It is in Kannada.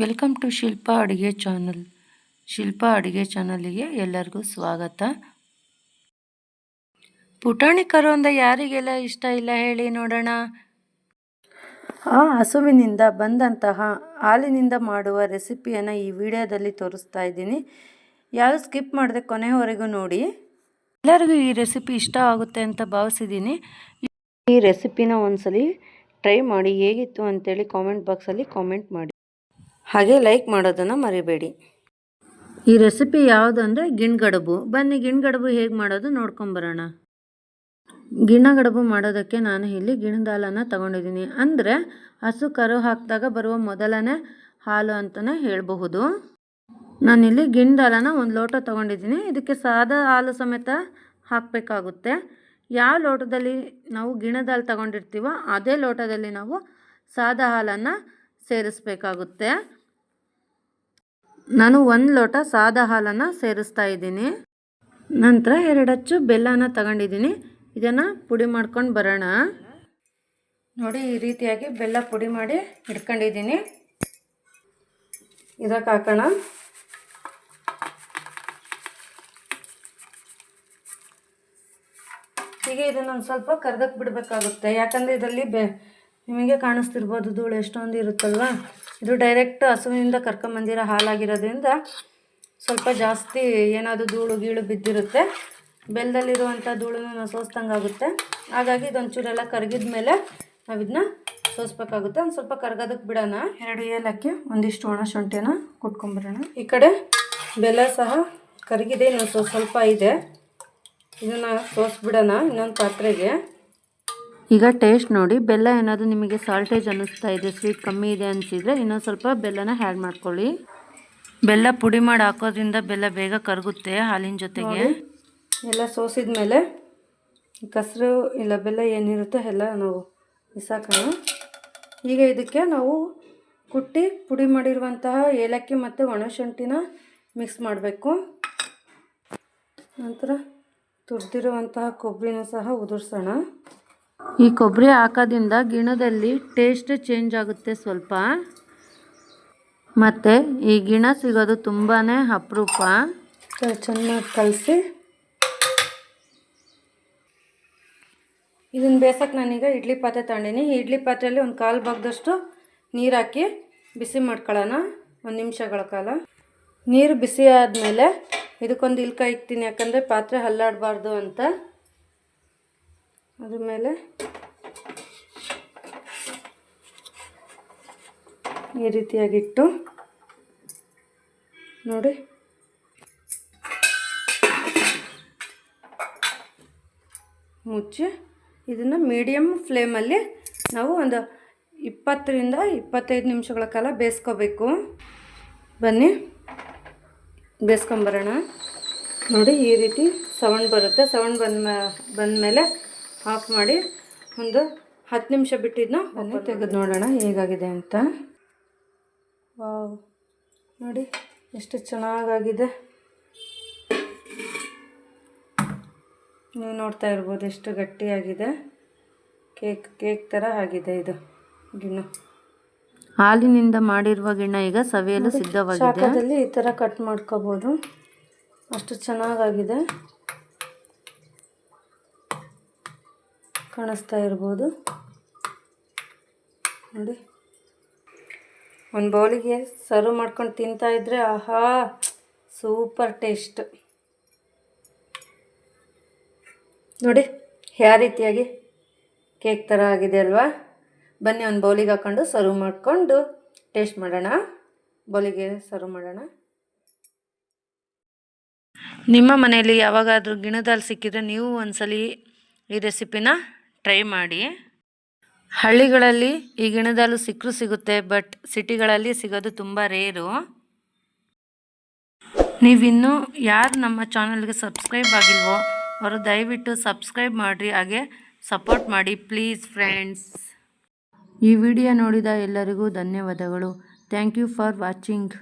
ವೆಲ್ಕಮ್ ಟು ಶಿಲ್ಪ ಅಡುಗೆ ಚಾನಲ್ ಶಿಲ್ಪಾ ಅಡುಗೆ ಚಾನಲಿಗೆ ಎಲ್ಲರಿಗೂ ಸ್ವಾಗತ. ಪುಟಾಣಿ ಕರು ಅಂದ ಯಾರಿಗೆಲ್ಲ ಇಷ್ಟ ಇಲ್ಲ ಹೇಳಿ ನೋಡೋಣ. ಆ ಹಸುವಿನಿಂದ ಬಂದಂತಹ ಹಾಲಿನಿಂದ ಮಾಡುವ ರೆಸಿಪಿಯನ್ನು ಈ ವಿಡಿಯೋದಲ್ಲಿ ತೋರಿಸ್ತಾ ಇದ್ದೀನಿ. ಯಾರು ಸ್ಕಿಪ್ ಮಾಡಿದೆ ಕೊನೆಯವರೆಗೂ ನೋಡಿ. ಎಲ್ಲರಿಗೂ ಈ ರೆಸಿಪಿ ಇಷ್ಟ ಆಗುತ್ತೆ ಅಂತ ಭಾವಿಸಿದ್ದೀನಿ. ಈ ರೆಸಿಪಿನ ಒಂದ್ಸಲಿ ಟ್ರೈ ಮಾಡಿ ಹೇಗಿತ್ತು ಅಂತೇಳಿ ಕಾಮೆಂಟ್ ಬಾಕ್ಸಲ್ಲಿ ಕಾಮೆಂಟ್ ಮಾಡಿ. ಹಾಗೆ ಲೈಕ್ ಮಾಡೋದನ್ನು ಮರಿಬೇಡಿ. ಈ ರೆಸಿಪಿ ಯಾವುದು ಅಂದರೆ ಗಿಣ್ಗಡಬು. ಬನ್ನಿ ಗಿಣ್ಗಡಬು ಹೇಗೆ ಮಾಡೋದು ನೋಡ್ಕೊಂಬರೋಣ ಗಿಣ್ಣಗಡಬು ಮಾಡೋದಕ್ಕೆ ನಾನು ಇಲ್ಲಿ ಗಿಣದಾಲನ್ನು ತಗೊಂಡಿದ್ದೀನಿ. ಅಂದರೆ ಹಸು ಕರು ಹಾಕಿದಾಗ ಬರುವ ಮೊದಲನೇ ಹಾಲು ಅಂತಲೇ ಹೇಳಬಹುದು. ನಾನಿಲ್ಲಿ ಗಿಣ್ಣದಾಲನ ಒಂದು ಲೋಟ ತೊಗೊಂಡಿದ್ದೀನಿ. ಇದಕ್ಕೆ ಸಾದಾ ಹಾಲು ಸಮೇತ ಹಾಕಬೇಕಾಗುತ್ತೆ. ಯಾವ ಲೋಟದಲ್ಲಿ ನಾವು ಗಿಣದಾಲು ತಗೊಂಡಿರ್ತೀವೋ ಅದೇ ಲೋಟದಲ್ಲಿ ನಾವು ಸಾದಾ ಹಾಲನ್ನು ಸೇರಿಸ್ಬೇಕಾಗುತ್ತೆ. ನಾನು ಒಂದು ಲೋಟ ಸಾದಾ ಹಾಲನ್ನು ಸೇರಿಸ್ತಾ ಇದ್ದೀನಿ. ನಂತರ ಎರಡಚ್ಚು ಬೆಲ್ಲನ ತಗೊಂಡಿದ್ದೀನಿ. ಇದನ್ನು ಪುಡಿ ಮಾಡ್ಕೊಂಡು ಬರೋಣ. ನೋಡಿ, ಈ ರೀತಿಯಾಗಿ ಬೆಲ್ಲ ಪುಡಿ ಮಾಡಿ ಇಟ್ಕೊಂಡಿದ್ದೀನಿ. ಇದಕ್ಕೆ ಹಾಕೋಣ. ಹೀಗೆ ಇದನ್ನು ಒಂದು ಸ್ವಲ್ಪ ಕರ್ದಕ್ಕೆ ಬಿಡಬೇಕಾಗುತ್ತೆ. ಯಾಕಂದರೆ ಇದರಲ್ಲಿ ಬೆ ನಿಮಗೆ ಕಾಣಿಸ್ತಿರ್ಬೋದು ಧೂಳು ಎಷ್ಟೊಂದು ಇರುತ್ತಲ್ವ? ಇದು ಡೈರೆಕ್ಟ್ ಹಸುವಿನಿಂದ ಕರ್ಕೊಂಬಂದಿರೋ ಹಾಲಾಗಿರೋದ್ರಿಂದ ಸ್ವಲ್ಪ ಜಾಸ್ತಿ ಏನಾದರೂ ಧೂಳು ಗೀಳು ಬಿದ್ದಿರುತ್ತೆ. ಬೆಲ್ಲದಲ್ಲಿರುವಂಥ ಧೂಳನ್ನು ಸೋಸ್ದಂಗೆ ಆಗುತ್ತೆ. ಹಾಗಾಗಿ ಇದೊಂಚೂರೆಲ್ಲ ಕರಗಿದ ಮೇಲೆ ನಾವು ಇದನ್ನ ಸೋಸ್ಬೇಕಾಗುತ್ತೆ. ಒಂದು ಸ್ವಲ್ಪ ಕರ್ಗೋದಕ್ಕೆ ಬಿಡೋಣ. ಎರಡು ಏಲಕ್ಕಿ, ಒಂದಿಷ್ಟು ಒಣ ಶುಂಠಿನ ಕುಟ್ಕೊಂಬರೋಣ. ಈ ಕಡೆ ಬೆಲ್ಲ ಸಹ ಕರಗಿದೆ. ಇನ್ನೊಂದು ಸ್ವಲ್ಪ ಇದೆ. ಇದನ್ನು ಸೋಸ್ಬಿಡೋಣ ಇನ್ನೊಂದು ಪಾತ್ರೆಗೆ. ಈಗ ಟೇಸ್ಟ್ ನೋಡಿ ಬೆಲ್ಲ ಏನಾದರೂ ನಿಮಗೆ ಸಾಲ್ಟೇಜ್ ಅನ್ನಿಸ್ತಾ ಇದೆ ಸ್ವೀಟ್ ಕಮ್ಮಿ ಇದೆ ಅನಿಸಿದರೆ ಇನ್ನೊಂದು ಸ್ವಲ್ಪ ಬೆಲ್ಲನ ಹ್ಯಾಡ್ ಮಾಡ್ಕೊಳ್ಳಿ. ಬೆಲ್ಲ ಪುಡಿ ಮಾಡಿ ಹಾಕೋದ್ರಿಂದ ಬೆಲ್ಲ ಬೇಗ ಕರಗುತ್ತೆ ಹಾಲಿನ ಜೊತೆಗೆ. ಎಲ್ಲ ಸೋಸಿದ ಮೇಲೆ ಕಸರು ಇಲ್ಲ ಬೆಲ್ಲ ಏನಿರುತ್ತೋ ಎಲ್ಲ ನಾವು ಬಿಸಾಕೋಣ. ಈಗ ಇದಕ್ಕೆ ನಾವು ಕುಟ್ಟಿ ಪುಡಿ ಮಾಡಿರುವಂತಹ ಏಲಕ್ಕಿ ಮತ್ತು ಒಣಶುಂಠಿನ ಮಿಕ್ಸ್ ಮಾಡಬೇಕು. ನಂತರ ತುರಿದಿರುವಂತಹ ಕೊಬ್ಬರಿನ ಸಹ ಉದುರ್ಸೋಣ. ಈ ಕೊಬ್ಬರಿ ಹಾಕೋದ್ರಿಂದ ಗಿಣದಲ್ಲಿ ಟೇಸ್ಟ್ ಚೇಂಜ್ ಆಗುತ್ತೆ ಸ್ವಲ್ಪ. ಮತ್ತು ಈ ಗಿಣ ಸಿಗೋದು ತುಂಬಾ ಅಪರೂಪ. ಚೆನ್ನಾಗಿ ಕಲಸಿ. ಇದನ್ನು ಬೇಸಕ್ಕೆ ನಾನೀಗ ಇಡ್ಲಿ ಪಾತ್ರೆ ತಗೊಂಡಿನಿ. ಇಡ್ಲಿ ಪಾತ್ರೆಯಲ್ಲಿ ಒಂದು ಕಾಲು ಭಾಗದಷ್ಟು ನೀರು ಹಾಕಿ ಬಿಸಿ ಮಾಡ್ಕೊಳ್ಳೋಣ ಒಂದು ನಿಮಿಷಗಳ ಕಾಲ. ನೀರು ಬಿಸಿ ಆದಮೇಲೆ ಇದಕ್ಕೊಂದು ಇಲ್ಕ ಇಕ್ತೀನಿ ಯಾಕಂದರೆ ಪಾತ್ರೆ ಹಲ್ಲಾಡಬಾರ್ದು ಅಂತ. ಅದ್ರ ಮೇಲೆ ಈ ರೀತಿಯಾಗಿಟ್ಟು ನೋಡಿ. ಮುಚ್ಚಿ ಇದನ್ನು ಮೀಡಿಯಮ್ ಫ್ಲೇಮಲ್ಲಿ ನಾವು ಒಂದು ಇಪ್ಪತ್ತರಿಂದ ಇಪ್ಪತ್ತೈದು ನಿಮಿಷಗಳ ಕಾಲ ಬೇಯಿಸ್ಕೋಬೇಕು. ಬನ್ನಿ. ಬೇಯಿಸ್ಕೊಂಬರೋಣ. ನೋಡಿ ಈ ರೀತಿ ಸೌಂಡ್ ಬರುತ್ತೆ. ಸೌಂಡ್ ಬಂದ ಬಂದಮೇಲೆ ಆಫ್ ಮಾಡಿ ಒಂದು ಹತ್ತು ನಿಮಿಷ ಬಿಟ್ಟಿದ್ನ? ಅದನ್ನೇ ತೆಗೆದು ನೋಡೋಣ ಹೇಗಾಗಿದೆ ಅಂತ. ವಾವ್. ನೋಡಿ ಎಷ್ಟು ಚೆನ್ನಾಗಾಗಿದೆ. ನೀವು ನೋಡ್ತಾ ಇರ್ಬೋದು ಎಷ್ಟು ಗಟ್ಟಿಯಾಗಿದೆ. ಕೇಕ್ ಕೇಕ್ ಥರ ಆಗಿದೆ ಇದು ಗಿಣ್ಣು. ಹಾಲಿನಿಂದ ಮಾಡಿರುವ ಗಿಣ್ಣ ಈಗ ಸವಿಯಲು ಸಿದ್ಧವಾಗಿದೆ. ಈ ಥರ ಕಟ್ ಮಾಡ್ಕೋಬೋದು. ಅಷ್ಟು ಚೆನ್ನಾಗಾಗಿದೆ. ಕಾಣಿಸ್ತಾ ಇರ್ಬೋದು. ನೋಡಿ. ಒಂದು ಬೌಲಿಗೆ ಸರ್ವ್ ಮಾಡ್ಕೊಂಡು ತಿಂತಾ ಇದ್ರೆ ಆಹಾ ಸೂಪರ್ ಟೇಸ್ಟ್ ನೋಡಿ ಯಾವ ರೀತಿಯಾಗಿ ಕೇಕ್ ಥರ ಆಗಿದೆ ಅಲ್ವಾ? ಬನ್ನಿ ಒಂದು ಬೌಲಿಗೆ ಹಾಕ್ಕೊಂಡು ಸರ್ವ್ ಮಾಡಿಕೊಂಡು ಟೇಸ್ಟ್ ಮಾಡೋಣ. ಬೌಲಿಗೆ ಸರ್ವ್ ಮಾಡೋಣ. ನಿಮ್ಮ ಮನೆಯಲ್ಲಿ ಯಾವಾಗಾದರೂ ಗಿಣದಲ್ಲಿ ಸಿಕ್ಕಿದ್ರೆ ನೀವು ಒಂದ್ಸಲಿ ಈ ರೆಸಿಪಿನ ಟ್ರೈ ಮಾಡಿ. ಹಳ್ಳಿಗಳಲ್ಲಿ ಈ ಗಿಣದಾಲು ಸಿಕ್ಕರು ಸಿಗುತ್ತೆ ಬಟ್ ಸಿಟಿಗಳಲ್ಲಿ ಸಿಗೋದು ತುಂಬ ರೇರು ನೀವಿನ್ನೂ ಯಾರು ನಮ್ಮ ಚಾನಲ್ಗೆ ಸಬ್ಸ್ಕ್ರೈಬ್ ಆಗಿಲ್ವೋ, ಅವರು ದಯವಿಟ್ಟು ಸಬ್ಸ್ಕ್ರೈಬ್ ಮಾಡಿರಿ, ಹಾಗೆ ಸಪೋರ್ಟ್ ಮಾಡಿ ಪ್ಲೀಸ್ ಫ್ರೆಂಡ್ಸ್ ಈ ವಿಡಿಯೋ ನೋಡಿದ ಎಲ್ಲರಿಗೂ ಧನ್ಯವಾದಗಳು. Thank you for watching